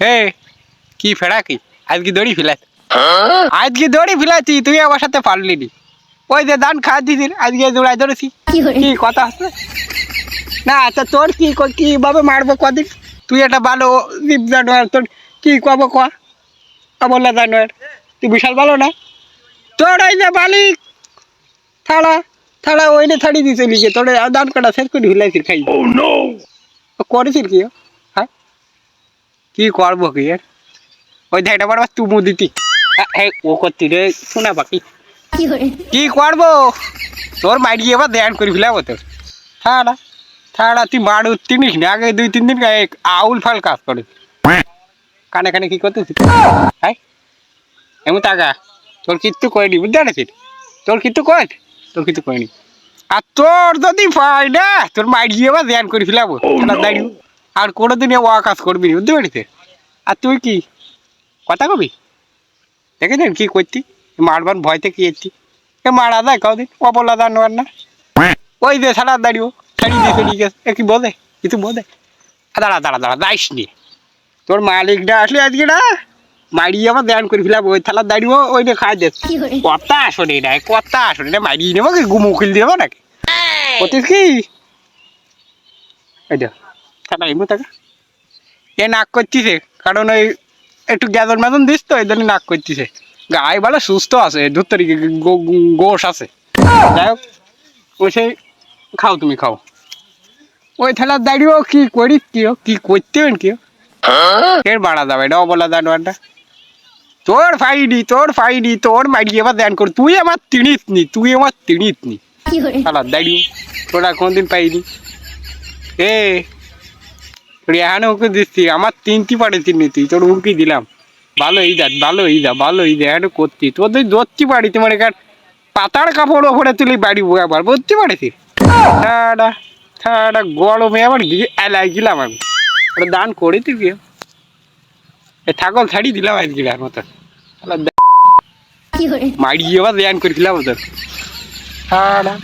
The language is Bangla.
হে কি ফেড়া কি? আজকে দড়ি ফেলাই আজকে দড়ি ফেলাইছি তুই আমার সাথে পারলি নি। ওই যে খা দিদির আজকে ধরেছি। কি কথা আছে? না আচ্ছা তোর কি কীভাবে মারবো কদিন? তুই একটা ভালো জীব জানোয়ার তোর কি কব ক? বললা জানোয়ার? তুই বিশাল ভালো না? তোর ওই যে মালিক! থাড়া থাড়া ওইনে ছাড়ি দিছে লিখে তোর ধান কাটা শেষ করে ফেলাইছিস খাই করেছিল কি কি করব কি? ওই ধাইটা বারবার তুমু দিতি। ও করতি রে শোনা বাকি। কি করব? তোর মাইরি এবার ধ্যান করে ফেলাবো তোর। থাড়া থাড়া তুই মার উত্তিনিস না আগে দুই তিন দিন আউল ফাল কাজ করে। কানে কানে কি করতেছিস? হ্যাঁ এমন টাকা তোর কিচ্ছু করেনি বুঝতে পারছিস? তোর কিচ্ছু কর তোর কিছু করেনি। আর তোর যদি পাই না তোর মাইরি এবার ধ্যান করে ফেলাবো থানার দাঁড়িয়ে। আর কোনোদিন ও কাজ করবি না বুঝতে পারিস আর তুই কি? কথা কবি? দেখেছেন কি করতি? মারবার ভয়তে কি এসছি এ মারা দেয় কদিন অবলা জানোয়ার না? ওই যে ছাড়া দাঁড়িয়ে ছাড়ি দিয়ে চলে গেছে। এ কি বোধে কিছু আ, দাঁড়া দাঁড়া দাঁড়া যাইস নি। তোর মালিকটা আসলে আজকে না মারিয়ে আবার দেন করে ফেলাম ওই থালা দাঁড়িয়ে ওই নিয়ে খাই দিস কথা আসলে না কথা আসলে না মারিয়ে নেব কি? গুমু খুল দেবো নাকি? করতিস কি? এই দেখ এমনি থাকা এ নাক করতিছে কারণ ওই একটু গ্যাদর মেদন দিস তো এই জন্য নাক করতিছে। গায়ে ভালো সুস্থ আছে দূর তরিকে গোশ আছে। যাই হোক ওই সেই খাও তুমি খাও। ওই থালার দাঁড়িয়েও কি করিস কি কি করতে হবেন কি ও? ফের বাড়া যাবে এটা অবলা জানোয়ারটা। তোর ফাইডি তোর ফাইডি তোর মারি এবার দেন কর তুই আমার তিনিস নি তুই আমার তিনিস নি। থালার দাঁড়িয়ে তোরা কোনদিন পাইনি। এ রেহানে ওকে দিচ্ছি আমার তিনটি পাড়েছি নি তুই তোর উঁকি দিলাম। ভালো এই দা ভালো এই দা ভালো এই দা এটা করছি তোদের দোচ্ছি বাড়িতে মানে কার পাতার কাপড় ওপরে তুলি বাড়ি আবার বুঝতে পারেছি ঠাডা ঠাডা গরমে আবার এলাই গেলাম আমি। ওটা দান করে তুই এ ছাগল ছাড়ি দিলাম আজকে আর মতো। মারিয়ে আবার দান করে দিলাম ওদের। ঠাডা।